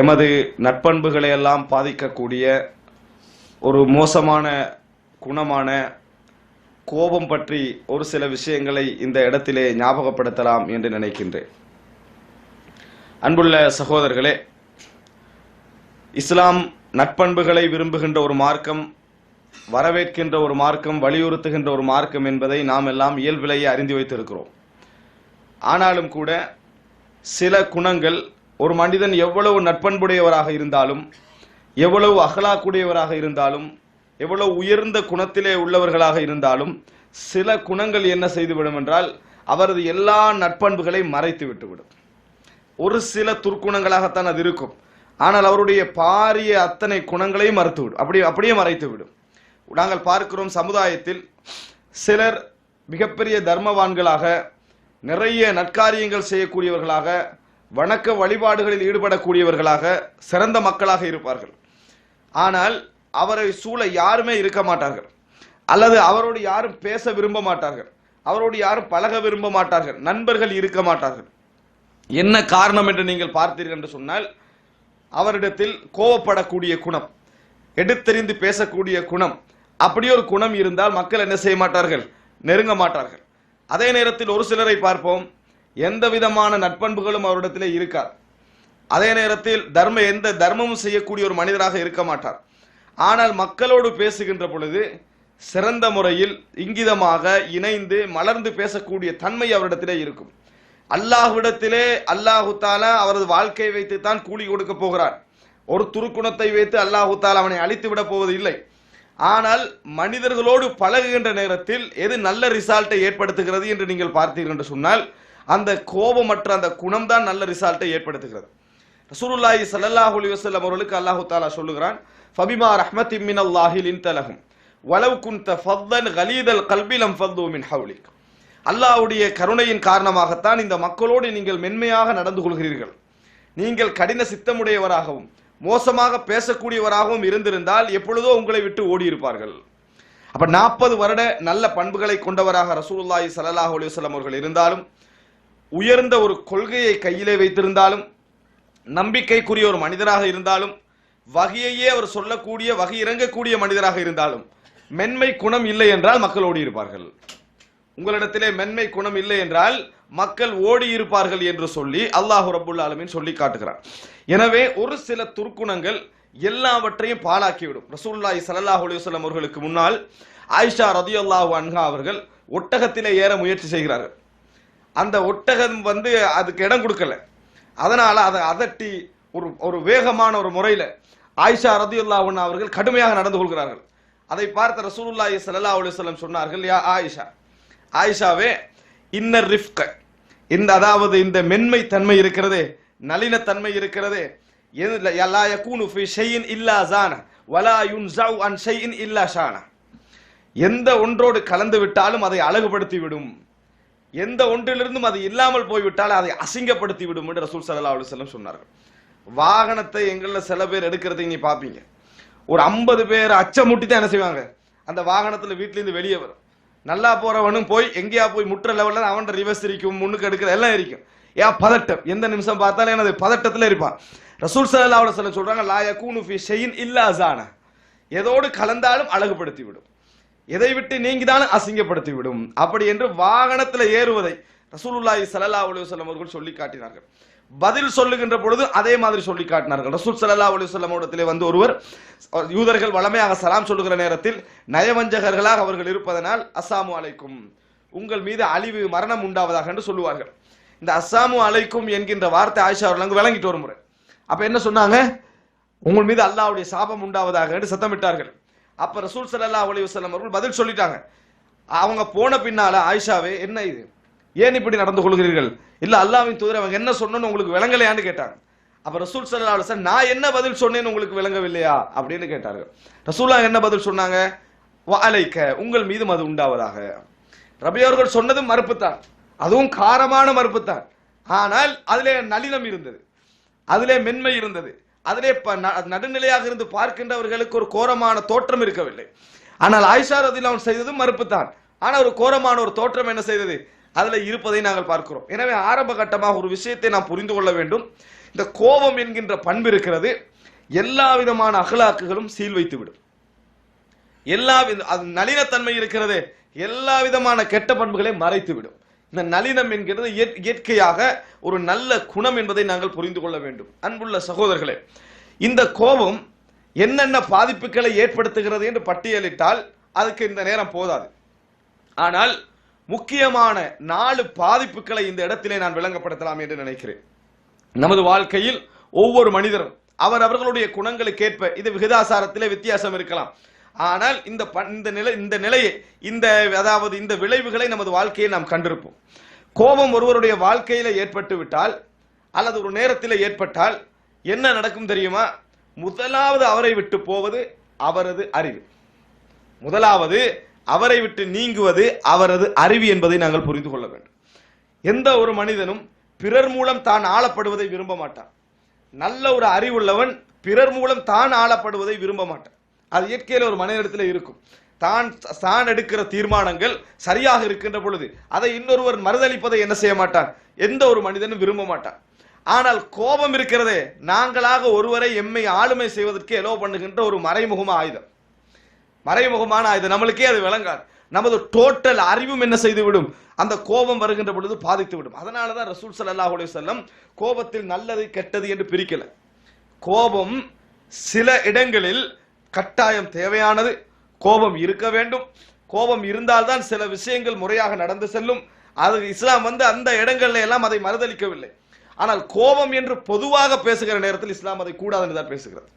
எமது நட்பண்புகளை எல்லாம் பாதிக்கக்கூடிய ஒரு மோசமான குணமான கோபம் பற்றி ஒரு சில விஷயங்களை இந்த இடத்திலே ஞாபகப்படுத்தலாம் என்று நினைக்கின்றேன். அன்புள்ள சகோதரர்களே இஸ்லாம் நட்பண்புகளை விரும்புகின்ற ஒரு மார்க்கம் வரவேற்கின்ற ஒரு மார்க்கம் வலியுறுத்துகின்ற ஒரு மார்க்கம் என்பதை நாம் எல்லாம் இயல்பிலேயே அறிந்து வைத்திருக்கிறோம். ஆனாலும் கூட சில குணங்கள் ஒரு மனிதன் எவ்வளவு நட்பண்புடையவராக இருந்தாலும் எவ்வளவு அகலாக்குடையவராக இருந்தாலும் எவ்வளவு உயர்ந்த குணத்திலே உள்ளவர்களாக இருந்தாலும் சில குணங்கள் என்ன செய்துவிடும் என்றால் அவரது எல்லா நட்பண்புகளை மறைத்து விட்டுவிடும். ஒரு சில துர்க்குணங்களாகத்தான் அது இருக்கும். ஆனால் அவருடைய பாரிய அத்தனை குணங்களையும் மறுத்துவிடும். அப்படி அப்படியே மறைத்து விடும் நாங்கள் பார்க்கிறோம் சமுதாயத்தில் சிலர் மிகப்பெரிய தர்மவான்களாக நிறைய நற்காரியங்கள் செய்யக்கூடியவர்களாக வணக்க வழிபாடுகளில் ஈடுபடக்கூடியவர்களாக சிறந்த மக்களாக இருப்பார்கள். ஆனால் அவரை சூழ யாருமே இருக்க மாட்டார்கள். அல்லது அவரோடு யாரும் பேச விரும்ப மாட்டார்கள். அவரோடு யாரும் பழக விரும்ப மாட்டார்கள். நண்பர்கள் இருக்க மாட்டார்கள். என்ன காரணம் என்று நீங்கள் பார்த்தீர்கள் என்று சொன்னால் அவரிடத்தில் கோவப்படக்கூடிய குணம் எடுத்தெறிந்து பேசக்கூடிய குணம் அப்படி ஒரு குணம் இருந்தால் மக்கள் என்ன செய்ய மாட்டார்கள்? நெருங்க மாட்டார்கள். அதே நேரத்தில் ஒரு சிலரை பார்ப்போம். எந்த விதமான நட்பண்புகளும் அவரிடத்திலே இருக்கார் அதே நேரத்தில் தர்ம எந்த தர்மமும் செய்யக்கூடிய ஒரு மனிதராக இருக்க மாட்டார். ஆனால் மக்களோடு பேசுகின்ற பொழுது சிறந்த முறையில் இங்கிதமாக இணைந்து மலர்ந்து பேசக்கூடிய தன்மை அவரிடத்திலே இருக்கும். அல்லாஹ்விடத்திலே அல்லாஹு தாலா அவரது வாழ்க்கையை வைத்து தான் கூலி கொடுக்க போகிறார். ஒரு துருக்குணத்தை வைத்து அல்லாஹு தாலா அவனை அழித்து விட போவது இல்லை. ஆனால் மனிதர்களோடு பழகுகின்ற நேரத்தில் எது நல்ல ரிசால்ட்டை ஏற்படுத்துகிறது என்று நீங்கள் பார்த்தீர்கள் என்று சொன்னால் அந்த கோபமற்ற அந்த குணம் தான் நல்ல ரிசால்ட்டை ஏற்படுத்துகிறது. ரசூலுல்லாஹி ஸல்லல்லாஹு அலைஹி வஸல்லம் அவர்களுக்கு அல்லாஹு தாலா சொல்லுகிறான் ஃபபிமா ரஹ்மத்தின் மின் அல்லாஹில் இன்தலகும் வலவ் குன்த ஃபத்தன் கலீதல் கல்பிலம் ஃபத்து மின் ஹவுலிக். அல்லாஹ்வுடைய கருணையின் காரணமாகத்தான் இந்த மக்களோடு நீங்கள் மென்மையாக நடந்து கொள்கிறீர்கள். நீங்கள் கடின சித்தமுடையவராகவும் மோசமாக பேசக்கூடியவராகவும் இருந்திருந்தால் எப்பொழுதோ உங்களை விட்டு ஓடியிருப்பார்கள். அப்ப நாற்பது வருட நல்ல பண்புகளை கொண்டவராக ரசூலுல்லாஹி சல்லாஹ் அலைஹி வஸல்லம் அவர்கள் இருந்தாலும் உயர்ந்த ஒரு கொள்கையை கையிலே வைத்திருந்தாலும் நம்பிக்கைக்குரிய ஒரு மனிதராக இருந்தாலும் வகையையே அவர் சொல்லக்கூடிய வகை இறங்கக்கூடிய மனிதராக இருந்தாலும் மென்மை குணம் இல்லை என்றால் மக்கள் ஓடி இருப்பார்கள். உங்களிடத்திலே மென்மை குணம் இல்லை என்றால் மக்கள் ஓடி இருப்பார்கள் என்று சொல்லி அல்லாஹு ரப்புல் ஆலமீன் சொல்லி காட்டுகிறார். எனவே ஒரு சில துர்க்குணங்கள் எல்லாவற்றையும் பாழாக்கிவிடும். ரசூல்லாய் ஸல்லல்லாஹு அலுவலம் அவர்களுக்கு முன்னால் ஆயிஷா ரதியுல்லாஹு அன்ஹா அவர்கள் ஒட்டகத்திலே ஏற முயற்சி செய்கிறார்கள். அந்த ஒட்டகம் வந்து அதுக்கு இடம் கொடுக்கல. அதனால அதை அதட்டி ஒரு ஒரு வேகமான ஒரு முறையில் ஆயிஷா ரதியுல்லாஹு அன்ஹா அவர்கள் கடுமையாக நடந்து கொள்கிறார்கள். அதை பார்த்த ரசூலுல்லாஹி சல்லா அலைஹி சொன்னார்கள் யா ஆயிஷா ஆயிஷாவே இன்னர் ரிஃப்க இந்த அதாவது இந்த மென்மை தன்மை இருக்கிறது நளினத்தன்மை இருக்கிறதே எது- யகூனு ஃபி ஷைஇன் இல்லா ஜான வலா யுன்ஸவு அன் இல்லா ஷான. எந்த ஒன்றோடு கலந்து விட்டாலும் அதை அழகுபடுத்தி விடும் எந்த ஒன்றிலிருந்தும் அது இல்லாமல் போய்விட்டால் அதை அசிங்கப்படுத்தி விடும் என்று ரசூல் சல்லா அலுவலம் சொன்னார்கள். வாகனத்தை எங்களில் சில பேர் எடுக்கிறதை நீ பார்ப்பீங்க. ஒரு ஐம்பது பேர் அச்சமுட்டி தான் என்ன செய்வாங்க? அந்த வாகனத்தில் வீட்டிலேருந்து வெளியே வரும். நல்லா போறவனும் போய் எங்கேயா போய் முற்ற லெவலில் அவன் ரிவர்ஸ் இருக்கும் முன்னுக்கு எடுக்கிற எல்லாம் இருக்கும் ஏன் பதட்டம். எந்த நிமிஷம் பார்த்தாலும் எனது பதட்டத்தில் இருப்பான். ரசூல் சல்லா அலுவலம் சொல்கிறாங்க சொல்றாங்க லா யகூனு ஃபி ஷெயின் இல்லா ஜான எதோடு கலந்தாலும் அழகுபடுத்தி விடும். எதை விட்டு நீங்கிதான் அசிங்கப்படுத்தி விடும் அப்படி என்று வாகனத்தில் ஏறுவதை ரசூலுல்லாஹி ஸல்லல்லாஹு அலுவலம் அவர்கள் சொல்லி காட்டினார்கள். பதில் சொல்லுகின்ற பொழுது அதே மாதிரி சொல்லி காட்டினார்கள். ரசூல் சல்லா அலுவலம் இடத்திலே வந்து ஒருவர் யூதர்கள் வளமையாக சலாம் சொல்லுகிற நேரத்தில் நயவஞ்சகர்களாக அவர்கள் இருப்பதனால் அஸ்ஸாமு அலைக்கும் உங்கள் மீது அழிவு மரணம் உண்டாவதாக என்று சொல்லுவார்கள். இந்த அஸ்ஸாமு அலைக்கும் என்கின்ற வார்த்தை ஆயிஷா அவர்கள் அங்கு விளங்கிட்டு ஒரு முறை. அப்ப என்ன சொன்னாங்க? உங்கள் மீது அல்லாஹ்வுடைய சாபம் உண்டாவதாக என்று சத்தமிட்டார்கள். அப்ப ரசூல் சல்லா அலைஹி வஸல்லம் அவர்கள் பதில் சொல்லிட்டாங்க. அவங்க போன பின்னால ஆயிஷாவே என்ன இது? ஏன் இப்படி நடந்து கொள்கிறீர்கள்? இல்ல அல்லாவின் தூதர் அவங்க என்ன சொன்னோன்னு உங்களுக்கு விளங்கலையான்னு கேட்டாங்க. அப்ப ரசூல் சல்லா அலைஹி நான் என்ன பதில் சொன்னேன்னு உங்களுக்கு விளங்கவில்லையா? அப்படின்னு கேட்டார்கள். ரசூலா என்ன பதில் சொன்னாங்க? வஅலைக்க உங்கள் மீதும் அது உண்டாவதாக. ரபி அவர்கள் சொன்னதும் மறுப்பு தான் அதுவும் காரமான மறுப்பு தான் ஆனால் அதிலே நளினம் இருந்தது. அதிலே மென்மை இருந்தது. அதிலே ந- நடுநிலையாக இருந்து பார்க்கின்றவர்களுக்கு ஒரு கோரமான தோற்றம் இருக்கவில்லை. ஆனால் ஆயிஷா ரதில் அவன் செய்ததும் மறுப்புத்தான். ஆனால் ஒரு கோரமான ஒரு தோற்றம் என்ன செய்தது? அதில் இருப்பதை நாங்கள் பார்க்கிறோம். எனவே ஆரம்ப கட்டமாக ஒரு விஷயத்தை நாம் புரிந்து கொள்ள வேண்டும். இந்த கோபம் என்கின்ற பண்பு இருக்கிறது. எல்லா விதமான அகலாக்குகளும் சீல் வைத்து விடும் எல்லா வித அது நளினத்தன்மை இருக்கிறது. எல்லா விதமான கெட்ட பண்புகளை மறைத்து விடும் இந்த நளினம் என்கிறது இயற்- இயற்கையாக ஒரு நல்ல குணம் என்பதை நாங்கள் புரிந்து கொள்ள வேண்டும். அன்புள்ள சகோதரர்களே இந்த கோபம் என்னென்ன பாதிப்புகளை ஏற்படுத்துகிறது என்று பட்டியலிட்டால் அதுக்கு இந்த நேரம் போதாது. ஆனால் முக்கியமான நாலு பாதிப்புகளை இந்த இடத்திலே நான் விளங்கப்படுத்தலாம் என்று நினைக்கிறேன். நமது வாழ்க்கையில் ஒவ்வொரு மனிதரும் அவர் அவர்களுடைய குணங்களுக்கேற்ப இது விகிதாசாரத்திலே வித்தியாசம் இருக்கலாம். ஆனால் இந்த இந்த நிலை இந்த நிலையை இந்த அதாவது இந்த விளைவுகளை நமது வாழ்க்கையை நாம் கண்டிருப்போம். கோபம் ஒருவருடைய வாழ்க்கையில ஏற்பட்டு விட்டால் அல்லது ஒரு நேரத்தில் ஏற்பட்டால் என்ன நடக்கும் தெரியுமா? முதலாவது அவரை விட்டு போவது அவரது அறிவு. முதலாவது அவரை விட்டு நீங்குவது அவரது அறிவு என்பதை நாங்கள் புரிந்து கொள்ள வேண்டும். எந்த ஒரு மனிதனும் பிறர் மூலம் தான் ஆளப்படுவதை விரும்ப மாட்டான். நல்ல ஒரு அறிவுள்ளவன் பிறர் மூலம் தான் ஆளப்படுவதை விரும்ப மாட்டான். அது இயற்கையில் ஒரு மனிதனிடத்தில் இருக்கும். தான் தான் எடுக்கிற தீர்மானங்கள் சரியாக இருக்கின்ற பொழுது அதை இன்னொருவர் மறுதளிப்பதை என்ன செய்ய மாட்டான் எந்த ஒரு மனிதனும் விரும்ப மாட்டான் ஆனால் கோபம் இருக்கிறதே நாங்களாக ஒருவரை எம்மை ஆளுமை செய்வதற்கு எலோ பண்ணுகின்ற ஒரு மறைமுகமான ஆயுதம். மறைமுகமான ஆயுதம். நம்மளுக்கே அது விளங்காது. நமது டோட்டல் அறிவும் என்ன செய்து விடும் அந்த கோபம் வருகின்ற பொழுது பாதித்து விடும் அதனால தான் ரசூல் ஸல்லல்லாஹு செல்லம் கோபத்தில் நல்லது கெட்டது என்று பிரிக்கல. கோபம் சில இடங்களில் கட்டாயம் தேவையானது. கோபம் இருக்க வேண்டும். கோபம் இருந்தால்தான் சில விஷயங்கள் முறையாக நடந்து செல்லும். அது இஸ்லாம் வந்து அந்த இடங்கள்ல எல்லாம் அதை மறுதளிக்கவில்லை. ஆனால் கோபம் என்று பொதுவாக பேசுகிற நேரத்தில் இஸ்லாம் அதை கூடாது என்று தான் பேசுகிறது.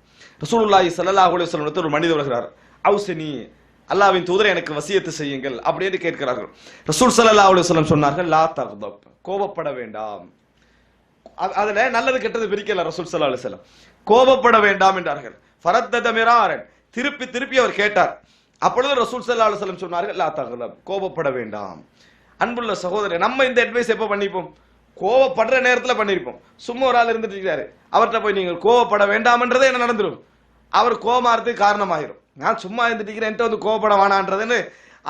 ரசூலுல்லாஹி ஸல்லல்லாஹு அலைஹி ஒரு மனிதர் வருகிறார். அவுசினி அல்லாஹ்வின் தூதரை எனக்கு வசியத்து செய்யுங்கள் அப்படின்னு கேட்கிறார்கள். ரசூல் சல்லா அலுவலம் சொன்னார்கள் லா தகதப். கோபப்பட வேண்டாம். அதுல நல்லது கெட்டது பிரிக்கல ரசூல் சல்லா அலுவலம் கோபப்பட வேண்டாம் என்றார்கள். ஃபரத்ததமிராரன் திருப்பி திருப்பி அவர் கேட்டார். அப்பொழுது ரசூல் சல்லா அலுவலம் சொன்னார்கள் லா தகலம் கோபப்பட வேண்டாம். அன்புள்ள சகோதரர் நம்ம இந்த அட்வைஸ் எப்போ பண்ணிப்போம்? கோவப்படுற நேரத்தில் பண்ணியிருப்போம் சும்மா ஒரு ஆள் இருந்துட்டு இருக்காரு. அவர்கிட்ட போய் நீங்கள் கோவப்பட வேண்டாம்ன்றதே என்ன நடந்துடும் அவர் கோமாறதுக்கு காரணமாயிரும். நான் சும்மா இருந்துட்டு இருக்கிறேன் என்கிட்ட வந்து கோவப்பட வேணான்றதுன்னு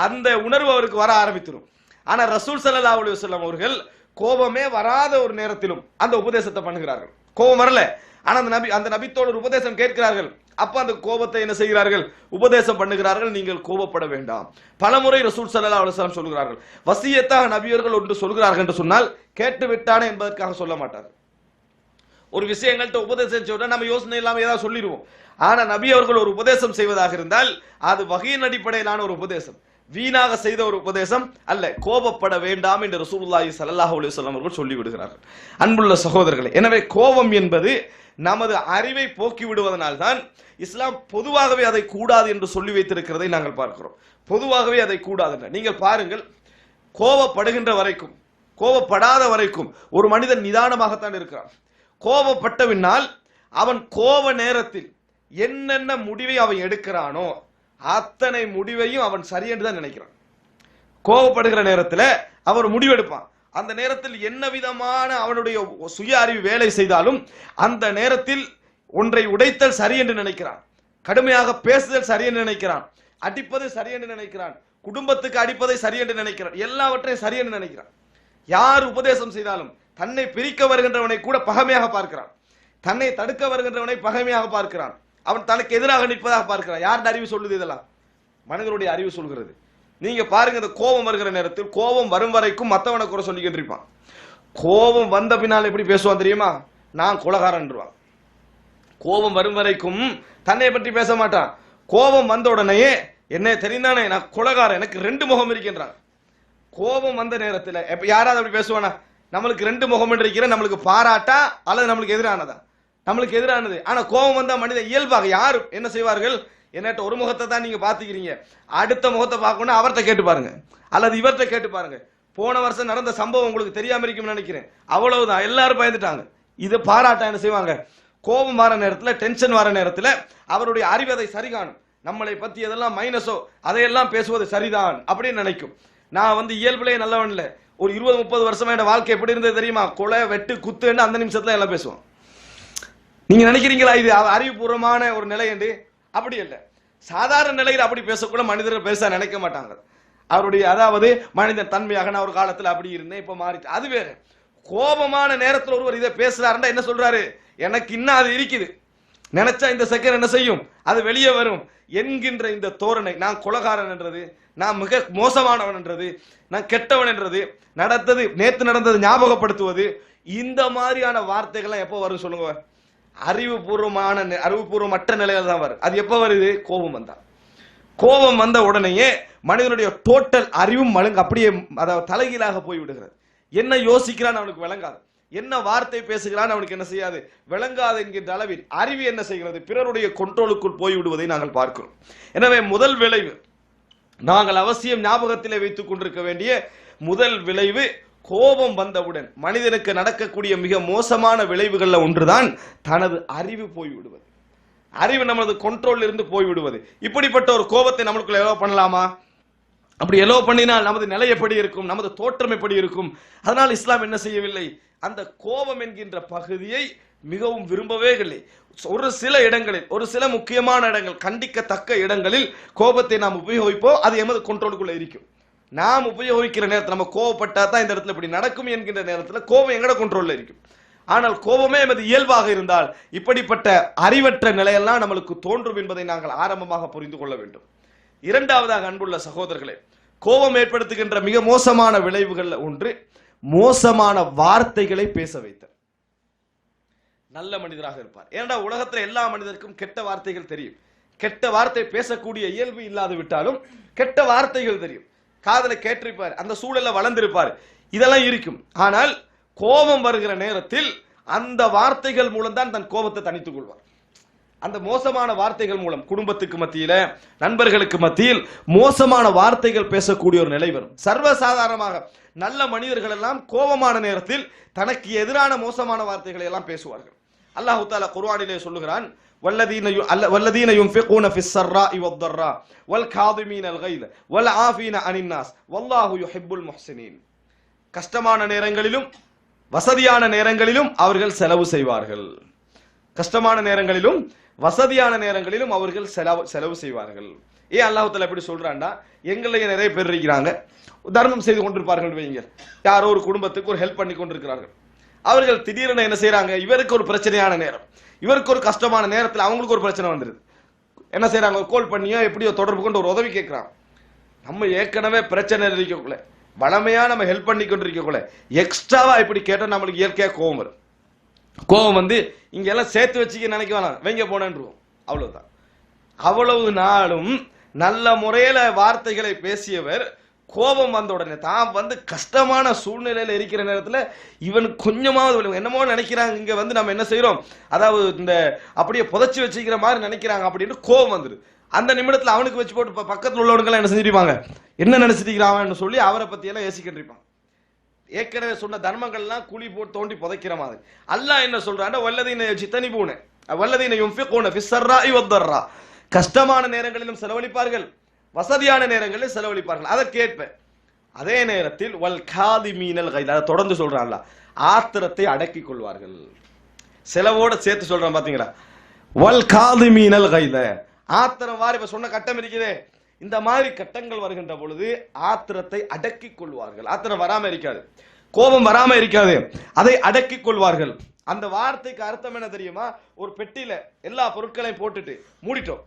அந்த உணர்வு அவருக்கு வர ஆரம்பித்திடும் ஆனால் ரசூல் சல்லா அலைஹி வல்லம் அவர்கள் கோபமே வராத ஒரு நேரத்திலும் அந்த உபதேசத்தை பண்ணுகிறார்கள். கோபம் வரல. ஆனால் அந்த நபி அந்த நபித்தோடு ஒரு உபதேசம் கேட்கிறார்கள். அப்ப அந்த கோபத்தை என்ன செய்கிறார்கள்? உபதேசம் பண்ணுகிறார்கள். நீங்கள் கோபப்பட வேண்டாம். பலமுறை ரசூல் சல்லா அலைஹி சொல்கிறார்கள். வசியத்தாக நபியர்கள் ஒன்று சொல்கிறார்கள் என்று சொன்னால் கேட்டு விட்டானே என்பதற்காக சொல்ல மாட்டார் ஒரு விஷயங்கள்ட்ட உபதேசம் சொல்ற நம்ம யோசனை இல்லாமல் ஏதாவது சொல்லிடுவோம். ஆனால் நபி அவர்கள் ஒரு உபதேசம் செய்வதாக இருந்தால் அது வகையின் அடிப்படையிலான ஒரு உபதேசம். வீணாக செய்த ஒரு உபதேசம் அல்ல. கோபப்பட வேண்டாம் என்று ரசூலுல்லாஹி சல்லாஹ் அலைஹி அவர்கள் சொல்லிவிடுகிறார்கள் அன்புள்ள சகோதரர்களே எனவே கோபம் என்பது நமது அறிவை போக்கி விடுவதனால்தான் இஸ்லாம் பொதுவாகவே அதை கூடாது என்று சொல்லி வைத்திருக்கிறதை நாங்கள் பார்க்கிறோம். பொதுவாகவே அதை கூடாது நீங்கள் பாருங்கள் கோபப்படுகின்ற வரைக்கும் கோபப்படாத வரைக்கும் ஒரு மனிதன் நிதானமாகத்தான் இருக்கிறான். கோபப்பட்ட பின்னால் அவன் கோப நேரத்தில் என்னென்ன முடிவை அவன் எடுக்கிறானோ அத்தனை முடிவையும் அவன் சரி தான் நினைக்கிறான். கோபப்படுகிற நேரத்தில் அவர் முடிவெடுப்பான் அந்த நேரத்தில் என்ன விதமான அவனுடைய சுய அறிவு வேலை செய்தாலும் அந்த நேரத்தில் ஒன்றை உடைத்தல் சரி என்று நினைக்கிறான். கடுமையாக பேசுதல் சரி என்று நினைக்கிறான். அடிப்பது சரி என்று நினைக்கிறான். குடும்பத்துக்கு அடிப்பதை சரி என்று நினைக்கிறான். எல்லாவற்றையும் சரி என்று நினைக்கிறான். யார் உபதேசம் செய்தாலும் தன்னை பிரிக்க வருகின்றவனை கூட பகமையாக பார்க்கிறான். தன்னை தடுக்க வருகின்றவனை பகைமையாக பார்க்கிறான். அவன் தனக்கு எதிராக நிற்பதாக பார்க்கிறான். யாருடைய அறிவு சொல்லுது இதெல்லாம்? மனிதனுடைய அறிவு சொல்கிறது. நீங்க பாருங்க இந்த கோபம் வருகிற நேரத்தில் கோபம் வரும் வரைக்கும் மத்தவனை குறை சொல்லிக்கிட்டு இருப்பான். கோபம் வந்த பின்னால் எப்படி பேசுவான் தெரியுமா? நான் குலகாரன்றான் கோபம் வரும் வரைக்கும் தன்னை பற்றி பேச மாட்டான். கோபம் வந்த உடனேயே என்ன தெரிந்தானே நான் குலகாரன். எனக்கு ரெண்டு முகம் இருக்கின்றான். கோபம் வந்த நேரத்தில் எப்போ யாராவது அப்படி பேசுவானா? நம்மளுக்கு ரெண்டு முகம் இருக்கிற நம்மளுக்கு பாராட்டா அல்லது நம்மளுக்கு எதிரானதா? நம்மளுக்கு எதிரானது. ஆனால் கோபம் வந்தால் மனிதன் இயல்பாக யாரும் என்ன செய்வார்கள்? என்னட்ட ஒரு முகத்தை தான் நீங்கள் பார்த்துக்கிறீங்க. அடுத்த முகத்தை பார்க்கணும்னா அவர்கிட்ட கேட்டு பாருங்க. அல்லது இவர்கிட்ட கேட்டு பாருங்க. போன வருஷம் நடந்த சம்பவம் உங்களுக்கு தெரியாம இருக்கும்னு நினைக்கிறேன். அவ்வளவுதான். எல்லாரும் பயந்துட்டாங்க. இது பாராட்டா என்ன செய்வாங்க? கோபம் வர நேரத்தில் டென்ஷன் வர நேரத்தில் அவருடைய அறிவு அதை சரி நம்மளை பற்றி எதெல்லாம் மைனஸோ அதையெல்லாம் பேசுவது சரிதான் அப்படின்னு நினைக்கும். நான் வந்து இயல்புலேயே நல்லவன் இல்லை. ஒரு இருபது முப்பது வருஷமா என்னோட வாழ்க்கை எப்படி இருந்தது தெரியுமா? கொலை வெட்டு குத்துன்னு அந்த நிமிஷத்துல எல்லாம் பேசுவோம். நீங்க நினைக்கிறீங்களா இது அறிவுபூர்வமான ஒரு நிலை என்று? அப்படி இல்லை. சாதாரண நிலையில் அப்படி பேசக்கூட மனிதர்கள் பெருசா நினைக்க மாட்டாங்க. அவருடைய அதாவது மனிதன் தன்மையாக நான் ஒரு காலத்துல அப்படி இருந்தேன் இப்போ மாறிட்டு அது வேற. கோபமான நேரத்தில் ஒருவர் இதை பேசுறாருன்னா என்ன சொல்றாரு? எனக்கு இன்னும் அது இருக்குது. நினைச்சா இந்த செகண்ட் என்ன செய்யும்? அது வெளியே வரும். என்கின்ற இந்த தோரணை நான் குலகாரன் என்றது நான் மிக மோசமானவன் என்றது நான் கெட்டவன் என்றது நடந்தது நேத்து நடந்தது ஞாபகப்படுத்துவது இந்த மாதிரியான வார்த்தைகள்லாம் எப்போ வரும் சொல்லுங்க? அறிவுபூர்வமான அறிவுபூர்வமற்ற நிலையில தான் வரும். அது எப்போ வருது? கோபம் வந்தா கோபம் வந்த உடனேயே மனிதனுடைய டோட்டல் அறிவும் மழுங்கு அப்படியே அதாவது தலைகீழாக போய் விடுகிறது என்ன யோசிக்கிறான் அவனுக்கு விளங்காது. என்ன வார்த்தை பேசுகிறான் அவனுக்கு என்ன செய்யாது? விளங்காது என்கின்ற அளவில் அறிவு என்ன செய்கிறது? பிறருடைய கொண்ட்ரோலுக்குள் போய்விடுவதை நாங்கள் பார்க்கிறோம். எனவே முதல் விளைவு நாங்கள் அவசியம் ஞாபகத்திலே வைத்துக் கொண்டிருக்க வேண்டிய முதல் விளைவு கோபம் வந்தவுடன் மனிதனுக்கு நடக்கக்கூடிய மிக மோசமான விளைவுகளில் ஒன்றுதான் தனது அறிவு போய்விடுவது. அறிவு நமது கொண்ட்ரோல் இருந்து போய்விடுவது. இப்படிப்பட்ட ஒரு கோபத்தை நம்மளுக்குள்ள எவ்வளோ பண்ணலாமா? அப்படி எலோ பண்ணினால் நமது நிலை எப்படி இருக்கும்? நமது தோற்றம் எப்படி இருக்கும்? அதனால் இஸ்லாம் என்ன செய்யவில்லை? அந்த கோபம் என்கின்ற பகுதியை மிகவும் விரும்பவே இல்லை. ஒரு சில இடங்களில் ஒரு சில முக்கியமான இடங்கள் கண்டிக்கத்தக்க இடங்களில் கோபத்தை நாம் உபயோகிப்போம். அது எமது கண்ட்ரோலுக்குள்ள இருக்கும். நாம் உபயோகிக்கிற நேரத்தில் நம்ம கோவப்பட்டா தான் இந்த இடத்துல இப்படி நடக்கும் என்கின்ற நேரத்தில் கோபம் எங்கட கண்ட்ரோலில் இருக்கும். ஆனால் கோபமே எமது இயல்பாக இருந்தால் இப்படிப்பட்ட அறிவற்ற நிலையெல்லாம் நம்மளுக்கு தோன்றும் என்பதை நாங்கள் ஆரம்பமாக புரிந்து கொள்ள வேண்டும். இரண்டாவதாக அன்புள்ள சகோதரர்களே கோபம் ஏற்படுத்துகின்ற மிக மோசமான விளைவுகள்ல ஒன்று மோசமான வார்த்தைகளை பேச வைத்தல். நல்ல மனிதராக இருப்பார். ஏன்டா உலகத்துல எல்லா மனிதருக்கும் கெட்ட வார்த்தைகள் தெரியும். கெட்ட வார்த்தை பேசக்கூடிய இயல்பு இல்லாது விட்டாலும் கெட்ட வார்த்தைகள் தெரியும். காதல கேட்டிருப்பார் அந்த சூழல்ல வளர்ந்திருப்பார். இதெல்லாம் இருக்கும். ஆனால் கோபம் வருகிற நேரத்தில் அந்த வார்த்தைகள் மூலம் தான் தன் கோபத்தை தனித்துக் கொள்வார். அந்த மோசமான வார்த்தைகள் மூலம் குடும்பத்துக்கு மத்தியில நண்பர்களுக்கு மத்தியில் மோசமான வார்த்தைகள் பேசக்கூடிய ஒரு நிலை வரும் சர்வசாதாரணமாக நல்ல மனிதர்கள் எல்லாம் கோபமான நேரத்தில் தனக்கு எதிரான மோசமான வார்த்தைகளை எல்லாம் பேசுவார்கள் அல்லாஹ் தாலா குர்ஆனிலே சொல்லுகிறான் والذين ي... الل- والذين ينفقون في السراء والضراء والكاظمين الغيظ والعافين عن الناس والله يحب المحسنين கஷ்டமான நேரங்களிலும் வசதியான நேரங்களிலும் அவர்கள் செலவு செய்வார்கள் கஷ்டமான நேரங்களிலும் வசதியான நேரங்களிலும் அவர்கள் செலவு செலவு செய்வார்கள். ஏன் அல்லாஹத்தில் எப்படி சொல்றான்டா எங்களையே நிறைய பேர் இருக்கிறாங்க. தர்மம் செய்து கொண்டிருப்பார்கள் வைங்க யாரோ ஒரு குடும்பத்துக்கு ஒரு ஹெல்ப் பண்ணி கொண்டிருக்கிறார்கள். அவர்கள் திடீரென என்ன செய்கிறாங்க இவருக்கு ஒரு பிரச்சனையான நேரம். இவருக்கு ஒரு கஷ்டமான நேரத்தில் அவங்களுக்கு ஒரு பிரச்சனை வந்துருது. என்ன செய்கிறாங்க ஒரு கோல் பண்ணியோ எப்படியோ தொடர்பு கொண்டு ஒரு உதவி கேட்கிறான் நம்ம ஏற்கனவே பிரச்சனை இருக்கக்குள்ள வளமையாக நம்ம ஹெல்ப் பண்ணி கொண்டு இருக்கக்குள்ள எக்ஸ்ட்ராவாக இப்படி கேட்டால் நம்மளுக்கு இயற்கையாக கோவம் வரும். கோபம் வந்து இங்க எல்லாம் சேர்த்து வச்சுக்க நினைக்க வேணாம். வெங்க போனேன்ருவோம். அவ்வளவுதான். அவ்வளவு நாளும் நல்ல முறையில வார்த்தைகளை பேசியவர் கோபம் வந்த உடனே தான் வந்து கஷ்டமான சூழ்நிலையில இருக்கிற நேரத்துல இவன் கொஞ்சமாவது என்னமோ நினைக்கிறாங்க இங்க வந்து நம்ம என்ன செய்கிறோம் அதாவது இந்த அப்படியே புதைச்சி வச்சுக்கிற மாதிரி நினைக்கிறாங்க அப்படின்னு கோபம் வந்துரு அந்த நிமிடத்துல அவனுக்கு வச்சு போட்டு ப- பக்கத்துல உள்ளவனுக்கெல்லாம் என்ன செஞ்சிருப்பாங்க என்ன நினைச்சிருக்கிறான்னு சொல்லி அவரை பத்தி எல்லாம் ஏசிக்கிட்டு இருப்பான் ஏற்கனவே சொன்ன தர்மங்கள்லாம் குழி போட்டு தோண்டி புதைக்கிற மாதிரி. அல்லாஹ் என்ன சொல்றான் வல்லதீன சித்தனி பூன வல்லதீன யுன்ஃபிகூன ஃபிஸ்ஸர்ராஇ இவத்தர்ரா கஷ்டமான நேரங்களிலும் செலவழிப்பார்கள். வசதியான நேரங்களில் செலவழிப்பார்கள். அதை கேட்பேன். அதே நேரத்தில் வல் காதி மீனல் கைது அதை தொடர்ந்து சொல்றான்ல ஆத்திரத்தை அடக்கி கொள்வார்கள். செலவோட சேர்த்து சொல்றான் பாத்தீங்களா? வல் காதி மீனல் கைத ஆத்திரம் வாரி இப்ப சொன்ன கட்டம் இருக்குதே. இந்த மாதிரி கட்டங்கள் வருகின்ற பொழுது ஆத்திரத்தை அடக்கிக் கொள்வார்கள். ஆத்திரம் வராம இருக்காது. கோபம் வராம இருக்காது. அதை அடக்கிக் கொள்வார்கள். அந்த வார்த்தைக்கு அர்த்தம் என்ன தெரியுமா? ஒரு பெட்டியில எல்லா பொருட்களையும் போட்டுட்டு மூடிட்டோம்.